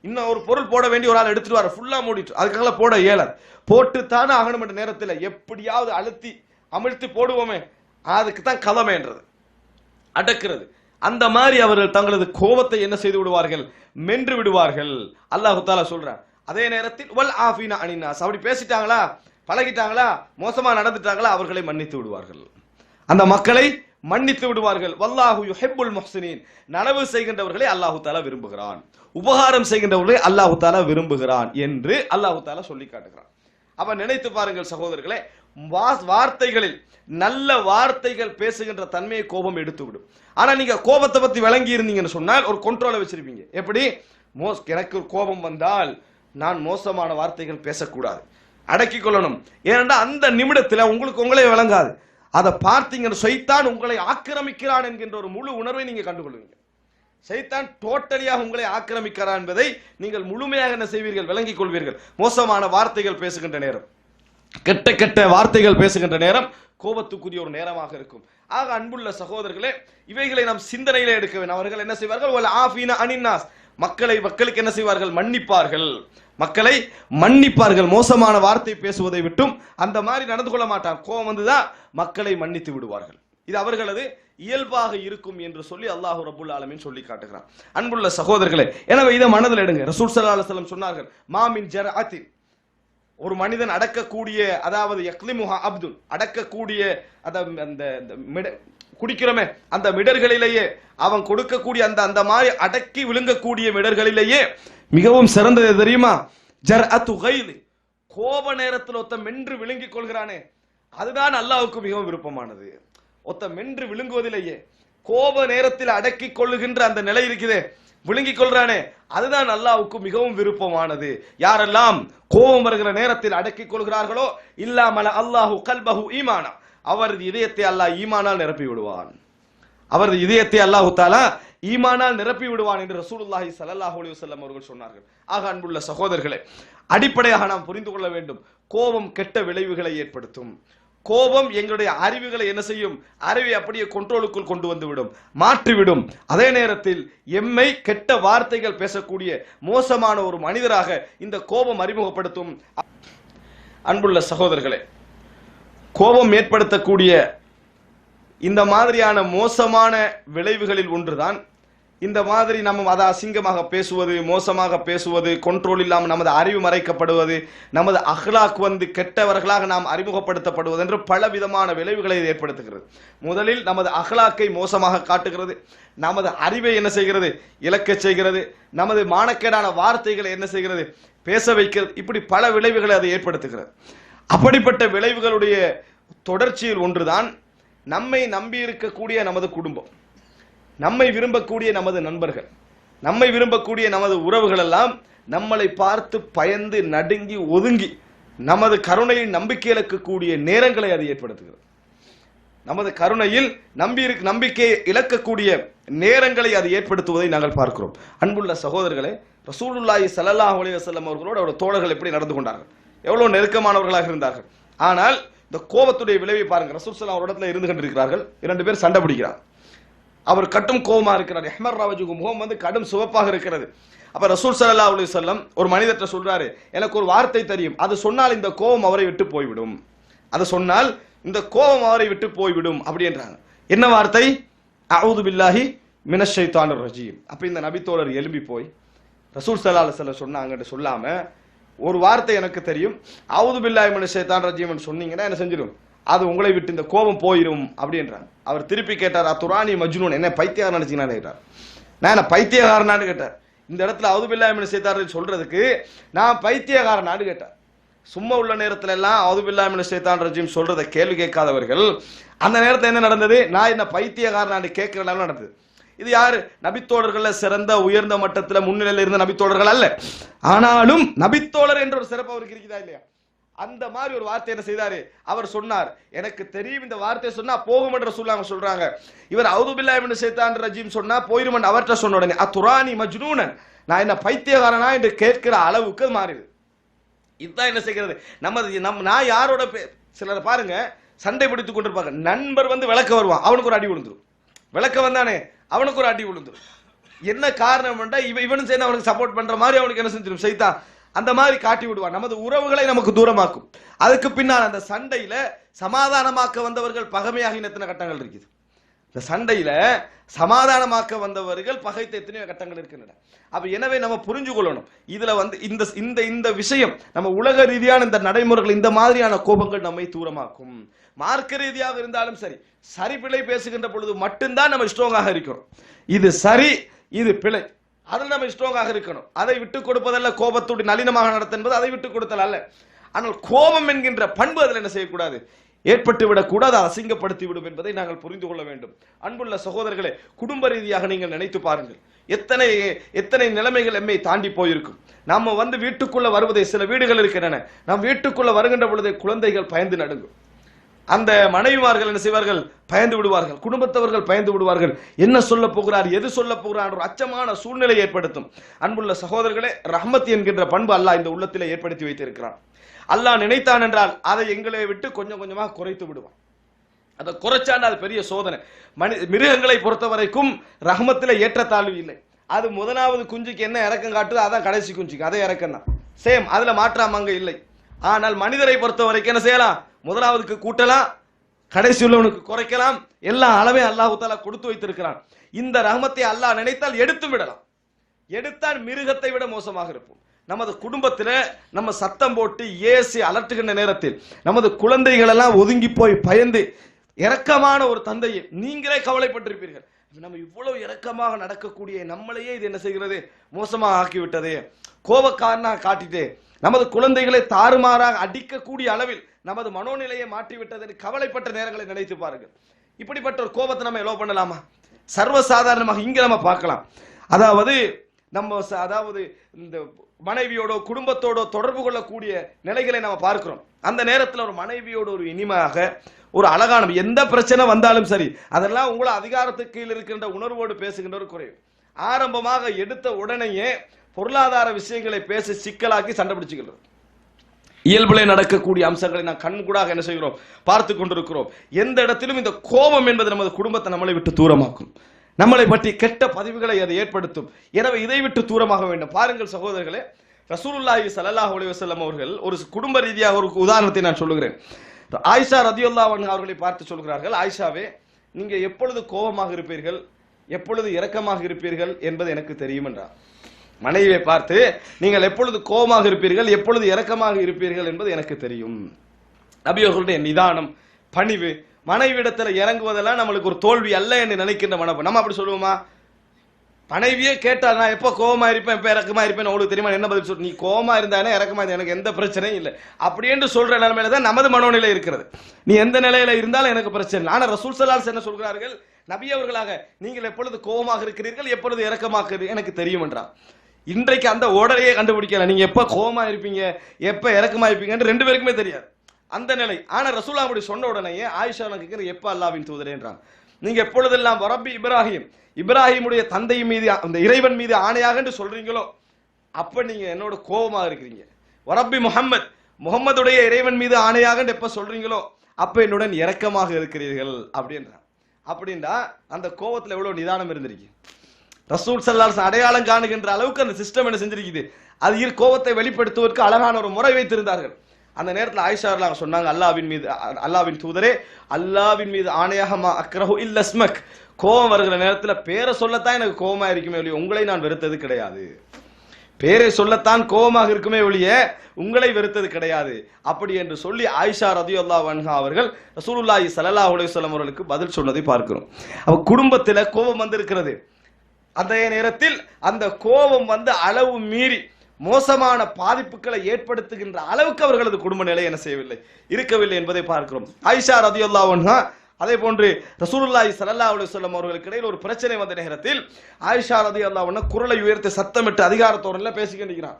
இன்னும் ஒரு பொருள் போட வேண்டிய ஒரு ஆள் எடுத்துட்டு வர ஃபுல்லா மூடிட்டு அதுக்காக போட இயலாது. போட்டு தானே ஆகணும் என்ற நேரத்தில் எப்படியாவது அழுத்தி அமிழ்த்தி போடுவோமே அதுக்கு தான் கதமைன்றது அடக்கிறது. அந்த மாதிரி அவர்கள் தங்களது கோபத்தை என்ன செய்து விடுவார்கள்? மென்று விடுவார்கள். அல்லாஹு தாலா சொல்றான் அதே நேரத்தில் வல் ஆஃபினா அணினாஸ் அப்படி பேசிட்டாங்களா? பழகிட்டாங்களா? மோசமாக நடந்துட்டாங்களா? அவர்களை மன்னித்து விடுவார்கள். அந்த மக்களை மன்னித்து விடுவார்கள். வல்லாஹு ஹெப்புல் முஹ்சினீன் நனவு செய்கின்றவர்களை அல்லாஹு தாலா விரும்புகிறான். உபகாரம் செய்கின்றவர்களை அல்லாஹு தாலா விரும்புகிறான் என்று அல்லாஹு தாலா சொல்லி காட்டுகிறான். அப்ப நினைத்து பாருங்கள் சகோதரர்களே வா- வார்த்தைகளில் நல்ல வார்த்தைகள் பேசுகின்ற தன்மையை கோபம் எடுத்துவிடும். ஆனா நீங்க கோபத்தை பத்தி விளங்கி இருந்தீங்கன்னு சொன்னால் ஒரு கொண்ட்ரோலை வச்சிருப்பீங்க. எப்படி? மோஸ்ட் எனக்கு ஒரு கோபம் வந்தால் நான் மோசமான வார்த்தைகள் பேசக்கூடாது. அடக்கிக் கொள்ளணும். ஏனென்றால் அந்த நிமிடத்தில் உங்களுக்கு உங்களே விளங்காது. அதை பார்த்தீங்கன்னு சைத்தான் உங்களை ஆக்கிரமிக்கிறான் என்கின்ற ஒரு முழு உணர்வை நீங்க கண்டுகொள்வீங்க. சைத்தான் டோட்டலியாக உங்களை ஆக்கிரமிக்கிறான் என்பதை நீங்கள் முழுமையாக என்ன செய்வீர்கள்? விளங்கிக் கொள்வீர்கள். மோசமான வார்த்தைகள் பேசுகின்ற நேரம். கெட்ட கெட்ட வார்த்தைகள் பேசுகின்ற நேரம் கோபத்துக்குரிய ஒரு நேரமாக இருக்கும். ஆக அன்புள்ள சகோதரர்களே இவைகளை நாம் சிந்தனையில எடுக்க வேண்டும். அவர்கள் என்ன செய்வார்கள்? ஆஃபீன அனின்னாஸ். மக்களை மக்களுக்கு என்ன செய்வார்கள்? மன்னிப்பார்கள். மக்களை மன்னிப்பார்கள். மோசமான வார்த்தை பேசுவதை விட்டும் அந்த மாதிரி நடந்து கொள்ள மாட்டார் கோபம் வந்துதான் மக்களை மன்னித்து விடுவார்கள். இது அவர்களது இயல்பாக இருக்கும் என்று சொல்லி அல்லாஹு ரபுல் ஆலமின் சொல்லி காட்டுகிறான். அன்புள்ள சகோதரர்களே எனவே இதை மனதில் எடுங்க. ரசூல் சல்லா சொன்னார்கள் மாமின் ஜர்அத்தின் ஒரு மனிதன் அடக்கக்கூடிய அதாவது யக்லிமுஹா அப்துல் அடக்கக்கூடிய அத அந்த மிட குடிக்கிறோமே அந்த மிடர்களிலேயே அவன் கொடுக்கக்கூடிய அந்த அந்த மாதிரி அடக்கி விழுங்கக்கூடிய மிடர்களிலேயே மிகவும் சிறந்தது தெரியுமா? ஜர் அத்து கோப நேரத்தில் ஒருத்தன் மென்று விழுங்கிக் கொள்கிறானே அதுதான் அல்லாவுக்கு மிகவும் விருப்பமானது. ஒத்த மென்று விழுங்குவதிலேயே கோப நேரத்தில் அடக்கிக் கொள்ளுகின்ற அந்த நிலை இருக்குதே விழுங்கிக் கொள்றானே. அதுதான் அல்லாவுக்கு மிகவும் விருப்பமானது. யாரெல்லாம் கோபம் வருகிற நேரத்தில் அடக்கிக் கொள்கிறார்களோ இல்லாமல அல்லாஹு கல்பஹு ஈமானா. அவரது இதயத்தை அல்லாஹ் ஈமானால் நிரப்பி விடுவான். அவரது இதயத்தை அல்லாஹு தாலா ஈமானால் நிரப்பி விடுவான் என்று ரசூலுல்லாஹி ஸல்லல்லாஹு அலி வல்லம் அவர்கள் சொன்னார்கள். ஆக அன்புள்ள சகோதரர்களே அடிப்படையாக நாம் புரிந்து கொள்ள வேண்டும். கோபம் கெட்ட விளைவுகளை ஏற்படுத்தும். கோபம் எங்களுடைய அறிவுகளை என்ன செய்யும்? அறிவை அப்படியே கொண்ட்ரோலுக்குள் கொண்டு வந்துவிடும் மாற்றிவிடும். அதே நேரத்தில் எம்மை கெட்ட வார்த்தைகள் பேசக்கூடிய மோசமான ஒரு மனிதராக இந்த கோபம் அறிமுகப்படுத்தும். அன்புள்ள சகோதரர்களே கோபம் ஏற்படுத்தக்கூடிய இந்த மாதிரியான மோசமான விளைவுகளில் ஒன்றுதான் இந்த மாதிரி நம்ம அதை அசிங்கமாக பேசுவது மோசமாக பேசுவது கொண்ட்ரோல் இல்லாமல் நமது அறிவு மறைக்கப்படுவது நமது அஹ்லாக் வந்து கெட்டவர்களாக நாம் அறிமுகப்படுத்தப்படுவது என்று பல விதமான விளைவுகளை ஏற்படுத்துகிறது. முதலில் நமது அஹ்லாக்கை மோசமாக காட்டுகிறது. நமது அறிவை என்ன செய்கிறது? இழக்க செய்கிறது. நமது மானக்கேடான வார்த்தைகளை என்ன செய்கிறது? பேச வைக்கிறது. இப்படி பல விளைவுகளை அது ஏற்படுத்துகிறது. அப்படிப்பட்ட விளைவுகளுடைய தொடர்ச்சியில் ஒன்றுதான் நம்மை நம்பி இருக்கக்கூடிய நமது குடும்பம். நம்மை விரும்பக்கூடிய நமது நண்பர்கள் நம்மை விரும்பக்கூடிய நமது உறவுகள் எல்லாம் நம்மளை பார்த்து பயந்து நடுங்கி ஒதுங்கி நமது கருணையில் நம்பிக்கை இழக்கக்கூடிய நேரங்களை அது ஏற்படுத்துகிறது. நமது கருணையில் நம்பி இருக்க- நம்பிக்கையை இழக்கக்கூடிய நேரங்களை அது ஏற்படுத்துவதை நாங்கள் பார்க்கிறோம். அன்புள்ள சகோதரர்களே ரசூலுல்லாஹி சல்லா அலி வசல்லம் அவர்களோடு அவருடைய தோழர்கள் எப்படி நடந்து கொண்டார்கள்? எவ்வளோ நெருக்கமானவர்களாக இருந்தார்கள்? ஆனால் இந்த கோபத்துடைய விளைவை பாருங்கள். ரசூல் சல்லாம் ஒரு இடத்துல இருந்து கொண்டிருக்கிறார்கள். இரண்டு பேர் சண்டை பிடிக்கிறார் அவர் கட்டும் கோபமா இருக்கிறார். எஹ்மர் ராவஜுக்கு முகம் வந்து கடும் சிவப்பாக இருக்கிறது. அப்ப ரசூல் சல்லா அலி சொல்லம் ஒரு மனிதர்கிட்ட சொல்றாரு எனக்கு ஒரு வார்த்தை தெரியும். அது சொன்னால் இந்த கோபம் அவரை விட்டு போய்விடும். அது சொன்னால் இந்த கோபம் அவரை விட்டு போய்விடும். அப்படின்றாங்க என்ன வார்த்தை? அவுது பில்லாஹி மினஷை ஷைத்தானிர் ரஜீம். அப்போ இந்த நபித்தோழர் எலும்பி போய் ரசூல் சல்லா அலைஹி வஸல்லம் சொன்னாங்கன்னு சொல்லாமல் ஒரு வார்த்தை எனக்கு தெரியும். அவுது பில்லாஹி மினஷ் ஷைத்தான் ரஜீம்னு சொன்னீங்கன்னா என்ன செஞ்சிடும்? அது உங்களை விட்டு இந்த கோபம் போயிடும் அப்படின்றாங்க. அவர் திருப்பி கேட்டார் அத்துராணி மஜ்னூன் என்ன பைத்தியக்காரன் நினைச்சீங்கன்னு கேட்டார். நான் என்ன பைத்தியகாரனான்னு கேட்டார். இந்த இடத்துல அவுது சேத்தார்னு சொல்றதுக்கு நான் பைத்தியகாரனான்னு கேட்டார். சும்மா உள்ள நேரத்துல எல்லாம் அவுதுபில்லாமின் சேத்தான் ரஜிம் சொல்றத கேள்வி கேட்காதவர்கள் அந்த நேரத்தில் என்ன நடந்தது? நான் என்ன பைத்தியகாரனான்னு கேட்கிற அளவு நடந்தது. இது யார்? நபித்தோழர்கள்ல சிறந்த உயர்ந்த மட்டத்தில் முன்னிலையில் இருந்த நபித்தோழர்கள் அல்ல. ஆனாலும் நபித்தோழர் என்ற ஒரு சிறப்பு அவருக்கு இருக்குதா இல்லையா? அந்த மாதிரி ஒரு வார்த்தை என்ன செய்தாரு? அவர் சொன்னார். எனக்கு தெரியும் இந்த வார்த்தை சொன்னா போகும் என்ற சொல்லாங்க சொல்றாங்க. இவர் அவுதுபில்லா என்று சேத்தான் ரஜீம் சொன்னா போயிருமன் அவர்கிட்ட சொன்ன உடனே அத்துராணி மஜ்னூனன் நான் என்ன பைத்தியகாரனா என்று கேட்கிற அளவுக்கு அது இதுதான் என்ன செய்கிறது? நமது நம் நான் யாரோட சிலர் பாருங்க சண்டை பிடித்து கொண்டிருப்பாங்க. நண்பர் வந்து விளக்க வருவான். அவனுக்கு ஒரு அடி விழுந்துடும் விளக்க வந்தானே அவனுக்கு ஒரு அடி விழுந்துடும் என்ன காரணம் இவ இவனும் சேர்ந்து அவனுக்கு சப்போர்ட் பண்ற மாதிரி அவனுக்கு என்ன செஞ்சிடும் சைத்தான் அந்த மாதிரி காட்டி விடுவான். நமது உறவுகளை நமக்கு தூரமாக்கும். அதுக்கு பின்னால் அந்த சண்டையில சமாதானமாக்க வந்தவர்கள் பகமையாகி இனத்தின கட்டங்கள் இருக்குது? இந்த சண்டையில சமாதானமாக்க வந்தவர்கள் பகைத்த எத்தனையோ கட்டங்கள் இருக்கின்றன. அப்ப எனவே நம்ம புரிஞ்சு கொள்ளணும். இதுல வந்து இந்த இந்த இந்த விஷயம் நம்ம உலக ரீதியான இந்த நடைமுறைகள் இந்த மாதிரியான கோபங்கள் நம்மை தூரமாக்கும். மார்க்க ரீதியாக இருந்தாலும் சரி சரி பிழை பேசுகின்ற பொழுது மட்டும்தான் நம்ம ஸ்ட்ராங்காக இருக்கிறோம். இது சரி இது பிழை. அதில் நம்ம ஸ்ட்ராங்காக இருக்கணும். அதை விட்டு கொடுப்பதல்ல கோபத்தோடு நளினமாக நடத்த என்பது அதை விட்டுக் கொடுத்தல் அல்ல. ஆனால் கோபம் என்கின்ற பண்பு அதில் என்ன செய்யக்கூடாது? ஏற்பட்டு விடக்கூடாது அதை அசிங்கப்படுத்தி விடும் என்பதை நாங்கள் புரிந்து கொள்ள வேண்டும். அன்புள்ள சகோதரர்களை குடும்ப ரீதியாக நீங்கள் நினைத்து பாருங்கள். எத்தனை எத்தனை நிலைமைகள் எம்மை தாண்டி போயிருக்கும். நாம் வந்து வீட்டுக்குள்ள வருவதை சில வீடுகள் இருக்கின்றன. நாம் வீட்டுக்குள்ள வருகின்ற பொழுதே குழந்தைகள் பயந்து நடுங்கும். அந்த மனைவிமார்கள் என்ன செய்வார்கள்? பயந்து விடுவார்கள். குடும்பத்தவர்கள் பயந்து விடுவார்கள். என்ன சொல்ல போகிறார்? எது சொல்ல போகிறார்? ஒரு அச்சமான சூழ்நிலை ஏற்படுத்தும். அன்புள்ள சகோதரர்களே ரஹமத் என்கின்ற பண்பு அல்லாஹ் இந்த உள்ளத்தில் ஏற்படுத்தி வைத்திருக்கிறான். அல்லாஹ் நினைத்தான் என்றால் அதை எங்களை விட்டு கொஞ்சம் கொஞ்சமாக குறைத்து விடுவான். அதை குறைச்சாண்டா அது பெரிய சோதனை. மனி மிருகங்களை பொறுத்த வரைக்கும் ரஹ்மத்துல ஏற்றத்தாழ்வு இல்லை. அது முதலாவது குஞ்சுக்கு என்ன இறக்கம் காட்டுது அதான் கடைசி குஞ்சுக்கு. அதே இறக்கம் தான் சேம் அதுல மாற்றாம அங்கே இல்லை. ஆனால் மனிதரை பொறுத்த வரைக்கும் என்ன செய்யலாம்? முதலாவதுக்கு கூட்டலாம் கடைசி உள்ளவனுக்கு குறைக்கலாம் எல்லா அளவே அல்லாஹு தாலா கொடுத்து வைத்திருக்கிறான். இந்த ரகமத்தை அல்லாஹ் நினைத்தால் எடுத்து விடலாம். எடுத்தால் மிருகத்தை விட மோசமாக இருப்போம் நமது குடும்பத்தில் நம்ம சத்தம் போட்டு ஏசி அலட்டுகின்ற நேரத்தில் நமது குழந்தைகள் எல்லாம் ஒதுங்கி போய் பயந்து இரக்கமான ஒரு தந்தையை நீங்களே கவலைப்பட்டிருப்பீர்கள். நம்ம இவ்வளவு இரக்கமாக நடக்கக்கூடிய நம்மளையே இது என்ன செய்கிறது? மோசமாக ஆக்கிவிட்டதே. கோபக்காரனா காட்டிட்டே நமது குழந்தைகளை தாறுமாறாக அடிக்கக்கூடிய அளவில் நமது மனோநிலையை மாற்றிவிட்டதற்கு கவலைப்பட்ட நேரங்களை நினைத்து பாருங்கள். இப்படிப்பட்ட ஒரு கோபத்தை நம்ம எலோ பண்ணலாமா? சர்வசாதாரணமாக இங்கே நம்ம பார்க்கலாம். அதாவது நம்ம அதாவது இந்த மனைவியோட குடும்பத்தோட தொடர்பு கொள்ளக்கூடிய நிலைகளை நம்ம பார்க்கிறோம். அந்த நேரத்தில் ஒரு மனைவியோட ஒரு இனிமையாக ஒரு அழகான எந்த பிரச்சனை வந்தாலும் சரி அதெல்லாம் உங்களை அதிகாரத்துக்கு கீழ் இருக்கின்ற உணர்வோடு பேசுகின்ற ஒரு குறைவு. ஆரம்பமாக எடுத்த உடனேயே பொருளாதார விஷயங்களை பேசி சிக்கலாக்கி சண்டை பிடிச்சுக்கிறது இயல்பிலே நடக்கக்கூடிய அம்சங்களை நான் கண்கூடாக என்ன செய்கிறோம்? பார்த்து கொண்டிருக்கிறோம். எந்த இடத்திலும் இந்த கோபம் என்பது நமது குடும்பத்தை நம்மளை விட்டு தூரமாக்கும். நம்மளை பற்றி கெட்ட பதிவுகளை அது ஏற்படுத்தும். எனவே இதை விட்டு தூரமாக வேண்டும். பாருங்கள் சகோதரர்களே ரசூலுல்லாஹி சல்லாஹ் அலைஹி அவர்கள் ஒரு குடும்ப ரீதியாக ஒரு உதாரணத்தை நான் சொல்லுகிறேன். ஆயிஷா ரதியுல்லா அவர்களை பார்த்து சொல்கிறார்கள் ஆயிஷாவே நீங்கள் எப்பொழுது கோபமாக இருப்பீர்கள்? எப்பொழுது இரக்கமாக இருப்பீர்கள்? என்பது எனக்கு தெரியும் என்றார். மனைவியை பார்த்து நீங்கள் எப்பொழுது கோபமாக இருப்பீர்கள் எப்பொழுது இரக்கமாக இருப்பீர்கள் என்பது எனக்கு தெரியும். நபியோர்களுடைய நிதானம் பணிவு மனைவியிடத்துல இறங்குவதெல்லாம் நம்மளுக்கு ஒரு தோல்வி அல்ல என்று நினைக்கின்ற மனப்பு நம்ம அப்படி சொல்லுவோமா? மனைவியே கேட்டால் நான் எப்போ கோபமாக இருப்பேன் எப்போ இறக்கமா இருப்பேன் உங்களுக்கு தெரியுமா என்ன பதில் சொல் நீ கோவமா இருந்தானே இறக்கமா இருந்தா எனக்கு எந்த பிரச்சனையும் இல்லை. அப்படி என்று சொல்ற நிலைமையில தான் நமது மனோநிலை இருக்கிறது. நீ எந்த நிலையில இருந்தாலும் எனக்கு பிரச்சனை இல்லை. ஆனா ரசூல் சலாஸ் என்ன சொல்கிறார்கள்? நபி அவர்களாக நீங்கள் எப்பொழுது கோபமாக இருக்கிறீர்கள் எப்பொழுது இறக்கமாக எனக்கு தெரியும் என்றார் இன்றைக்கு அந்த ஓடலையே கண்டுபிடிக்கல. நீங்க எப்ப கோமா இருப்பீங்க எப்ப இறக்கமா இருப்பீங்கன்னு ரெண்டு பேருக்குமே தெரியாது. அந்த நிலை. ஆனா ரசூலா அப்படி சொன்ன உடனேயே ஆயிஷா கேட்கிற எப்ப அல்லாவின் தூதரேன்றாங்க நீங்க எப்பொழுதெல்லாம் வரப்பி இப்ராஹிம் இப்ராஹிமுடைய தந்தை மீது அந்த இறைவன் மீது ஆணையாக என்று சொல்றீங்களோ அப்ப நீங்க என்னோட கோபமா இருக்கிறீங்க. வரப்பி முகம்மது முகம்மதுடைய இறைவன் மீது ஆணையாக எப்ப சொல்றீங்களோ அப்ப என்னுடன் இறக்கமாக இருக்கிறீர்கள். அப்படின்றான். அப்படின்டா அந்த கோபத்துல எவ்வளவு நிதானம் இருந்திருக்கு? ரசூல் சல்லாஸ் அடையாளம் காணுகின்ற அளவுக்கு அந்த சிஸ்டம் என்ன செஞ்சிருக்குது? அது இரு கோபத்தை வெளிப்படுத்துவதற்கு அழகான ஒரு முறை வைத்திருந்தார்கள். அந்த நேரத்தில் ஆயிஷா அவர்கள் சொன்னாங்க அல்லாவின் மீது அல்லாவின் தூதரே அல்லாவின் மீது ஆணையாக மா அக்ரஹு இல்லஸ்மக் கோபம் வருகிற நேரத்தில் பேரை சொல்லத்தான் எனக்கு கோபமாக இருக்குமே ஒழிய உங்களை நான் வெறுத்தது கிடையாது. பேரை சொல்லத்தான் கோபமாக இருக்குமே ஒழிய உங்களை வெறுத்தது கிடையாது. அப்படி என்று சொல்லி ஆயிஷா ரதியுல்லா வன்ஹா அவர்கள் ரசூலுல்லாஹி சலல்லா அலைஹி அவர்களுக்கு பதில் சொன்னதை பார்க்கிறோம். அவ குடும்பத்தில் கோபம் வந்திருக்கிறது. அந்த நேரத்தில் அந்த கோபம் வந்து அளவு மீறி மோசமான பாதிப்புகளை ஏற்படுத்துகின்ற அளவுக்கு அவர்களது குடும்ப நிலை என்ன செய்யவில்லை இருக்கவில்லை என்பதை பார்க்கிறோம். ஆயிஷா ரதியுல்லாவன்ஹா அதே போன்று ரசூலுல்லாஹி சல்லா அலி சொல்லம் அவர்களுக்கு இடையில் ஒரு பிரச்சனை வந்த நேரத்தில் ஆயிஷா ரதி அன்ஹா குரலை உயர்த்தி சத்தமிட்டு அதிகாரத்தோடல பேசிக்கிட்டு இருக்கிறான்.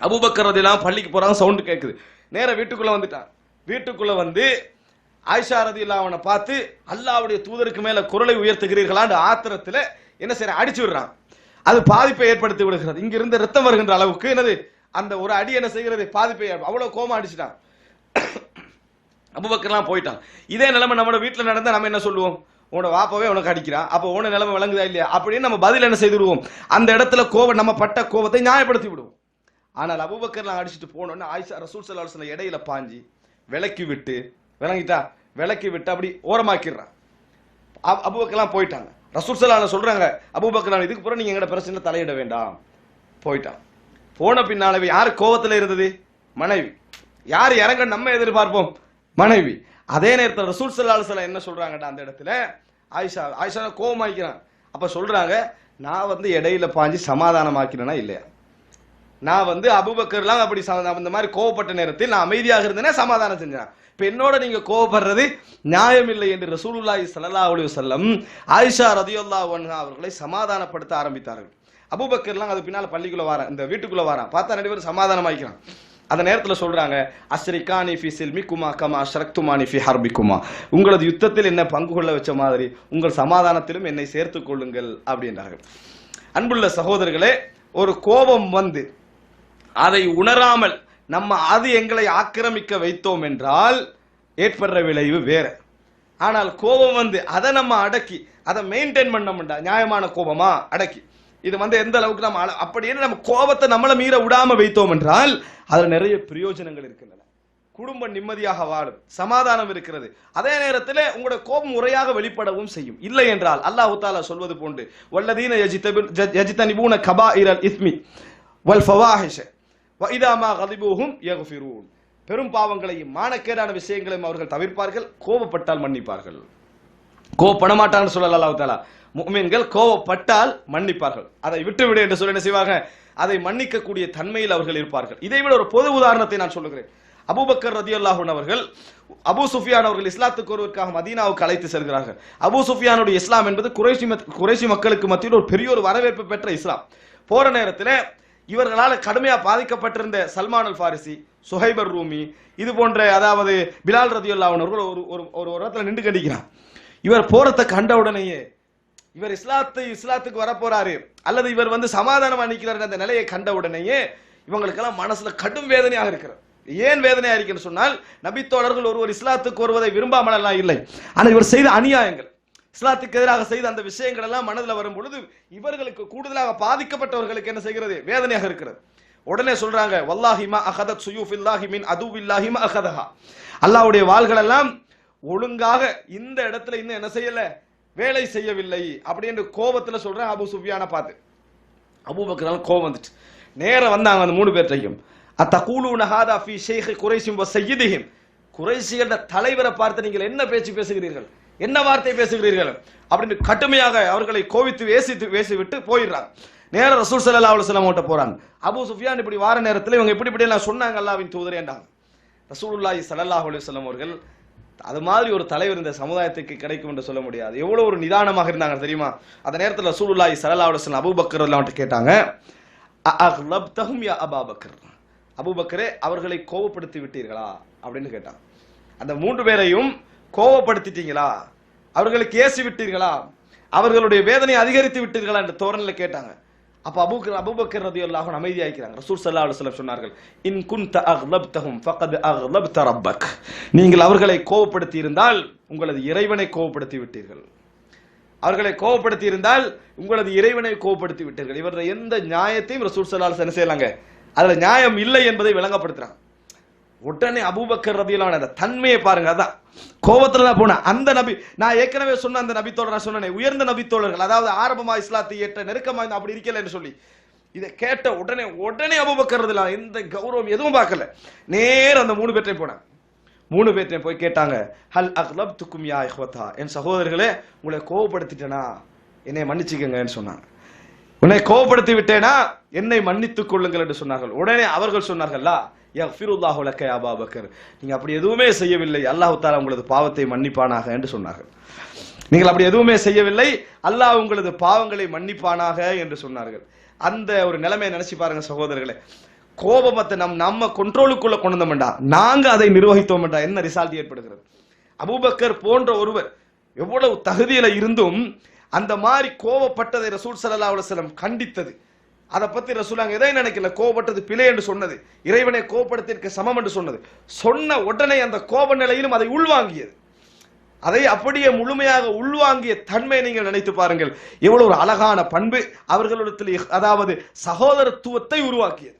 அபூபக்கர் பள்ளிக்கு போறாங்க சவுண்டு கேட்குது நேராக வீட்டுக்குள்ள வந்துட்டான். வீட்டுக்குள்ள வந்து ஆயிஷா ரதி அல்லாவனை பார்த்து அல்லாவுடைய தூதருக்கு மேல குரலை உயர்த்துகிறீர்களான்னு ஆத்திரத்துல என்ன செய்யறான் அடிச்சு விடுறான். அது பாதிப்பை ஏற்படுத்தி விடுகிறது. இங்க இருந்து ரத்தம் வருகின்ற அளவுக்கு என்னது? அந்த ஒரு அடி என்ன செய்கிறது? பாதிப்பை அவ்வளோ அவ்வளவு கோமா அடிச்சிட்டான். அபுபக்கர்லாம் போயிட்டான். இதே நிலைமை நம்ம வீட்டில் நடந்தா நம்ம என்ன சொல்லுவோம்? உன்னோட வாப்பாவே உனக்கு அடிக்கிறான் அப்போ உன நிலைமை விளங்குதா இல்லையா? அப்படின்னு நம்ம பதில் என்ன செய்து விடுவோம் அந்த இடத்துல கோபம் நம்ம பட்ட கோபத்தை நியாயப்படுத்தி விடுவோம். ஆனால் அபுபக்கர்லாம் அடிச்சுட்டு போனோன்னு ஆயிஷா ரசூல் சல்லா அலுவலம் இடையில பாஞ்சி விலக்கி விட்டு விளங்கிட்டா? விளக்கி விட்டு அப்படி ஓரமாக்கிடுறான். அப்- போயிட்டாங்க. ரசூல் சலான சொல்கிறாங்க அபுபக்கர் நான் இதுக்கு பிறகு நீங்கள் எங்கட பிரச்சனை தலையிட வேண்டாம். போயிட்டான். போன பின்னாலவே யார் கோவத்தில் இருந்தது? மனைவி. யார் இறங்க நம்ம எதிர்பார்ப்போம்? மனைவி. அதே நேரத்தில் ரசூல் சல்லா சலா என்ன சொல்றாங்கடா அந்த இடத்துல? ஆயிஷா ஆயிஷா கோவமாக்கிறான் அப்போ சொல்கிறாங்க நான் வந்து இடையில பாஞ்சு சமாதானமாக்கிறேன்னா இல்லையா? நான் வந்து அபுபக்கர்லாம் அப்படி ச- அந்த மாதிரி கோவப்பட்ட நேரத்தில் நான் அமைதியாக இருந்தேனே சமாதானம் செஞ்சேன். இப்போ என்னோட நீங்க கோவப்படுறது நியாயம் இல்லை என்று ரசூலுல்லாஹி சல்லா அலி வல்லம் ஆயிஷா ரதியுல்லா ஒன்ஹா அவர்களை சமாதானப்படுத்த ஆரம்பித்தார்கள். அபூபக்கர்லாம் அது பின்னால் பள்ளிக்குள்ளே வரான் இந்த வீட்டுக்குள்ளே வரான் பார்த்தா ரெண்டு பேரும் சமாதானம் ஆயிக்கிறான் அந்த நேரத்தில் சொல்றாங்க அஸ்ரிகானி ஃபி சில்மிக்குமா கமா அஷ்ரக்துமானி ஃபி ஹர்பிக்குமா? உங்களது யுத்தத்தில் என்ன பங்கு கொள்ள வச்ச மாதிரி உங்கள் சமாதானத்திலும் என்னை சேர்த்து கொள்ளுங்கள் அப்படின்றார்கள். அன்புள்ள சகோதரர்களே ஒரு கோபம் வந்து அதை உணராமல் நம்ம அது எங்களை ஆக்கிரமிக்க வைத்தோம் என்றால் ஏற்படுற விளைவு வேற. ஆனால் கோபம் வந்து அதை நம்ம அடக்கி அதை மெயின்டைன் பண்ணோம்டா நியாயமான கோபமா? அடக்கி. இது வந்து எந்த அளவுக்கு நம்ம அப்படின்னு நம்ம கோபத்தை நம்மளை மீற விடாம வைத்தோம் என்றால் அதில் நிறைய பிரயோஜனங்கள் இருக்கின்றன. குடும்பம் நிம்மதியாக வாழும் சமாதானம் இருக்கிறது. அதே நேரத்தில் உங்களோட கோபம் முறையாக வெளிப்படவும் செய்யும். இல்லை என்றால் அல்லாஹு தாலா சொல்வது போன்று வல்லதீன யஜித்தபி- கபா யஜித்தனிபூன கபாயிரல் இஸ்மி வல் ஃபவாஹிஷ. வ இதா மா பெரும் பாவங்களையும் மானக்கேடான விஷயங்களையும் அவர்கள் தவிர்ப்பார்கள் கோபப்பட்டால் மன்னிப்பார்கள். கோபப்பட மாட்டாங்கன்னு சொல்லல அல்லாஹ் தாலா கோபப்பட்டால் மன்னிப்பார்கள். அதை விட்டுவிடு என்று சொல்லி என்ன செய்வாங்க? அதை மன்னிக்கக்கூடிய தன்மையில் அவர்கள் இருப்பார்கள். இதை விட ஒரு பொது உதாரணத்தை நான் சொல்லுகிறேன். அபூபக்கர் ரதியல்லாஹுன் அவர்கள் அபு சுஃபியான் அவர்கள் இஸ்லாத்துக்கு ஒருவருக்காக மதீனாவுக்கு அழைத்து செல்கிறார்கள். அபு சுஃபியானுடைய இஸ்லாம் என்பது குறைசி மத்- குறைசி மக்களுக்கு மத்தியில் ஒரு பெரிய ஒரு வரவேற்பு பெற்ற இஸ்லாம். போற நேரத்தில் இவர்களால் கடுமையாக பாதிக்கப்பட்டிருந்த சல்மான் அல் ஃபாரிசி சுஹைபர் ரூமி இது போன்ற அதாவது பிலால் ரதியுல்லா அவர்கள் ஒரு ஒரு ஒரு ஒரு இடத்துல நின்று கண்டிக்கிறான் இவர் போறதை கண்ட உடனேயே இவர் இஸ்லாத்து இஸ்லாத்துக்கு வரப்போறாரு. அல்லது இவர் வந்து சமாதானம் அணிக்கிறார் அந்த நிலையை கண்ட உடனேயே இவங்களுக்கெல்லாம் மனசுல கடும் வேதனையாக இருக்கிறது. ஏன் வேதனையா இருக்குன்னு சொன்னால் நபித்தோழர்கள் ஒருவர் இஸ்லாத்துக்கு வருவதை விரும்பாமல் எல்லாம் இல்லை. ஆனால் இவர் செய்த அநியாயங்கள். இஸ்லாத்துக்கு எதிராக செய்த அந்த விஷயங்கள் எல்லாம் மனதில் வரும் பொழுது இவர்களுக்கு கூடுதலாக பாதிக்கப்பட்டவர்களுக்கு என்ன செய்கிறது? வேதனையாக இருக்கிறது. உடனே சொல்றாங்க வல்லாஹிமா அகதத் சுயூஃபில்லாஹி மின் அதுவில்லாஹிமா அகதஹா அல்லாஹ்வுடைய வாள்கள் எல்லாம் ஒழுங்காக இந்த இடத்துல இன்னும் என்ன செய்யல? வேலை செய்யவில்லை அப்படின்னு கோபத்துல சொல்றேன் அபு சுஃபியான பார்த்து. அபூபக்கரால் கோபம் வந்துட்டு நேரம் வந்தாங்க அந்த மூணு பேர்த்தையும். அத்தகூலூன ஹாதா ஃபி ஷேഖ് குறைஷிம் வ சய்யிதிஹிம் குறைஷிகள தலைவரை பார்த்து நீங்கள் என்ன பேச்சு பேசுகிறீர்கள்? என்ன வார்த்தை பேசுகிறீர்கள்? அப்படின்னு கடுமையாக அவர்களை கோவித்து வேசித்து வேசிவிட்டு போயிடுறாங்க நேர ரசூல் சல்லா அலைஹி வஸல்லம் கிட்ட போறாங்க. அபு சுஃபியான் இப்படி வார நேரத்தில் இவங்க இப்படி இப்படி எல்லாம் சொன்னாங்க அல்லாவின் தூதரேண்டாங்க ரசூலுல்லாஹி ஸல்லல்லாஹு அலுவலம் அவர்கள் அது மாதிரி ஒரு தலைவர் இந்த சமுதாயத்துக்கு கிடைக்கும் என்று சொல்ல முடியாது. எவ்வளோ ஒரு நிதானமாக இருந்தாங்க தெரியுமா? அந்த நேரத்தில் ரசூலுல்லாஹி சல்லா அலுவலம் அபுபக்கர் அவன்ட்டு எல்லாம் கேட்டாங்க அஅக்லப்தஹும் யா அபாபக்கர்? அபுபக்கரே அவர்களை கோபப்படுத்தி விட்டீர்களா? அப்படின்னு கேட்டாங்க. அந்த மூன்று பேரையும் கோவப்படுத்திட்டீங்களா? அவர்களுக்கு ஏசி விட்டீர்களா? அவர்களுடைய வேதனை அதிகரித்து விட்டீர்களா என்ற தோரணில் கேட்டாங்க. அப்ப அபூக்கர் அபூபக்கர் ரதி அல்லாஹன் அமைதியாக்கிறாங்க ரசூல் சல்லா அலுவலம் சொன்னார்கள் இன் குன்த அக்லப்தஹும் ஃபகத் அக்லப்த ரப்பக். நீங்கள் அவர்களை கோவப்படுத்தி இருந்தால் உங்களது இறைவனை கோபப்படுத்தி விட்டீர்கள். அவர்களை கோவப்படுத்தி இருந்தால் உங்களது இறைவனை கோவப்படுத்தி விட்டீர்கள். இவரது எந்த நியாயத்தையும் ரசூல் சல்லா அலைஹி என்ன செய்யலாங்க அதில் நியாயம் இல்லை என்பதை விளங்கப்படுத்துறாங்க. உடனே அபூபக்கர் ரதியிலான அந்த தன்மையை பாருங்க அதான். கோபத்துல தான் போனேன். அந்த நபி நான் ஏற்கனவே சொன்ன அந்த நபித்தோழர் நான் சொன்னேன் உயர்ந்த நபித்தோழர்கள் அதாவது ஆரம்பமா இஸ்லாத்தை ஏற்ற நெருக்கமா அப்படி இருக்கலன்னு சொல்லி. இதை கேட்ட உடனே உடனே அபூபக்கர் எந்த கௌரவம் எதுவும் பார்க்கல. நேர அந்த மூணு பேர்ட்டையும் போனேன். மூணு பேர்ட்டையும் போய் கேட்டாங்க ஹல் அக்லப் துக்கும் யா இஹ்வத்தா? என் சகோதரர்களே உங்களை கோவப்படுத்திட்டேனா என்னை மன்னிச்சுக்கங்கன்னு சொன்னாங்க. உன்னை கோபப்படுத்தி விட்டேனா? என்னை மன்னித்துக் கொள்ளுங்கள் என்று சொன்னார்கள். உடனே அவர்கள் சொன்னார்கள்லா யஃபிருல்லாஹு லக்க யா அபூபக்கர். நீங்கள் அப்படி எதுவுமே செய்யவில்லை அல்லாஹு தாலா உங்களது பாவத்தை மன்னிப்பானாக என்று சொன்னார்கள். நீங்கள் அப்படி எதுவுமே செய்யவில்லை அல்லாஹ் உங்களது பாவங்களை மன்னிப்பானாக என்று சொன்னார்கள். அந்த ஒரு நிலைமையை நினைச்சு பாருங்க சகோதரர்களே. கோபமத்தை நம் நம்ம கண்ட்ரோலுக்குள்ள கொண்டு வந்தோம்டா. நாங்க அதை நிர்வகித்தோம்டா. என்ன ரிசால்ட் ஏற்படுகிறது? அபூபக்கர் போன்ற ஒருவர் எவ்வளவு தகுதியில இருந்தும் அந்த மாதிரி கோபப்பட்டதை ரசூல் ஸல்லல்லாஹு அலுவலம் கண்டித்தது. அதை பத்தி ரசூலாங்க எதை நினைக்கல? கோபப்பட்டது பிழை என்று சொன்னது. இறைவனை கோபப்படுத்திற்கு சமம் என்று சொன்னது. சொன்ன உடனே அந்த கோப நிலையிலும் அதை உள்வாங்கியது. அதை அப்படியே முழுமையாக உள்வாங்கிய தன்மை நீங்கள் நினைத்து பாருங்கள். எவ்வளவு ஒரு அழகான பண்பு. அவர்களிடத்தில் அதாவது சகோதரத்துவத்தை உருவாக்கியது.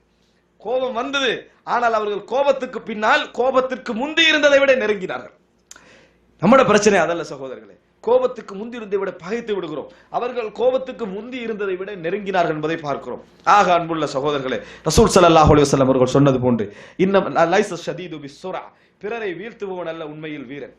கோபம் வந்தது. ஆனால் அவர்கள் கோபத்துக்கு பின்னால் கோபத்திற்கு முந்தி இருந்ததை விட நெருங்கினார்கள். நம்மட பிரச்சனை அதல்ல சகோதரர்களே. கோபத்துக்கு முந்தி இருந்ததை விட பகைத்து விடுகிறோம். அவர்கள் கோபத்துக்கு முந்தி இருந்ததை விட நெருங்கினார்கள் என்பதை பார்க்கிறோம். ஆக அன்புள்ள சகோதரர்களே ரசூல் சல்லாஹ் அலுவலம் அவர்கள் சொன்னது போன்று இன்னும் லைச ஷதீது பிஸ்ஸுரா பிறரை வீழ்த்துபவன் அல்ல உண்மையில் வீரன்.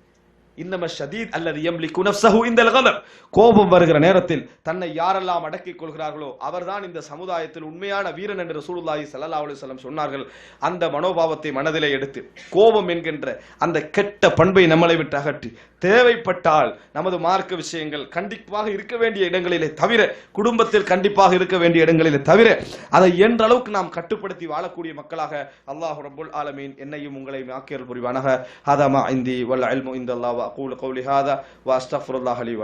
இன்னம ஷதீத் அல்லது எம்லிக்கு நஃப்ஸஹு இந்த கதப் கோபம் வருகிற நேரத்தில் தன்னை யாரெல்லாம் அடக்கிக் கொள்கிறார்களோ அவர்தான் இந்த சமுதாயத்தில் உண்மையான வீரன் என்று ரசூலுல்லாஹி சல்லா அலுவலம் சொன்னார்கள். அந்த மனோபாவத்தை மனதிலே எடுத்து கோபம் என்கின்ற அந்த கெட்ட பண்பை நம்மளை விட்டு அகற்றி தேவைப்பட்டால் நமது மார்க்க விஷயங்கள் கண்டிப்பாக இருக்க வேண்டிய இடங்களிலே தவிர குடும்பத்தில் கண்டிப்பாக இருக்க வேண்டிய இடங்களிலே தவிர அதை என்ற அளவுக்கு நாம் கட்டுப்படுத்தி வாழக்கூடிய மக்களாக அல்லாஹ் ரபுல் ஆலமீன் என்னையும் உங்களையும் ஆக்கியல் புரிவானாக. ஹாதாமா இந்தி வல்ல அல்மு இந்த அல்லாஹ் கூல கௌலி ஹாதா வ அஸ்தக்ஃபிருல்லாஹ் லி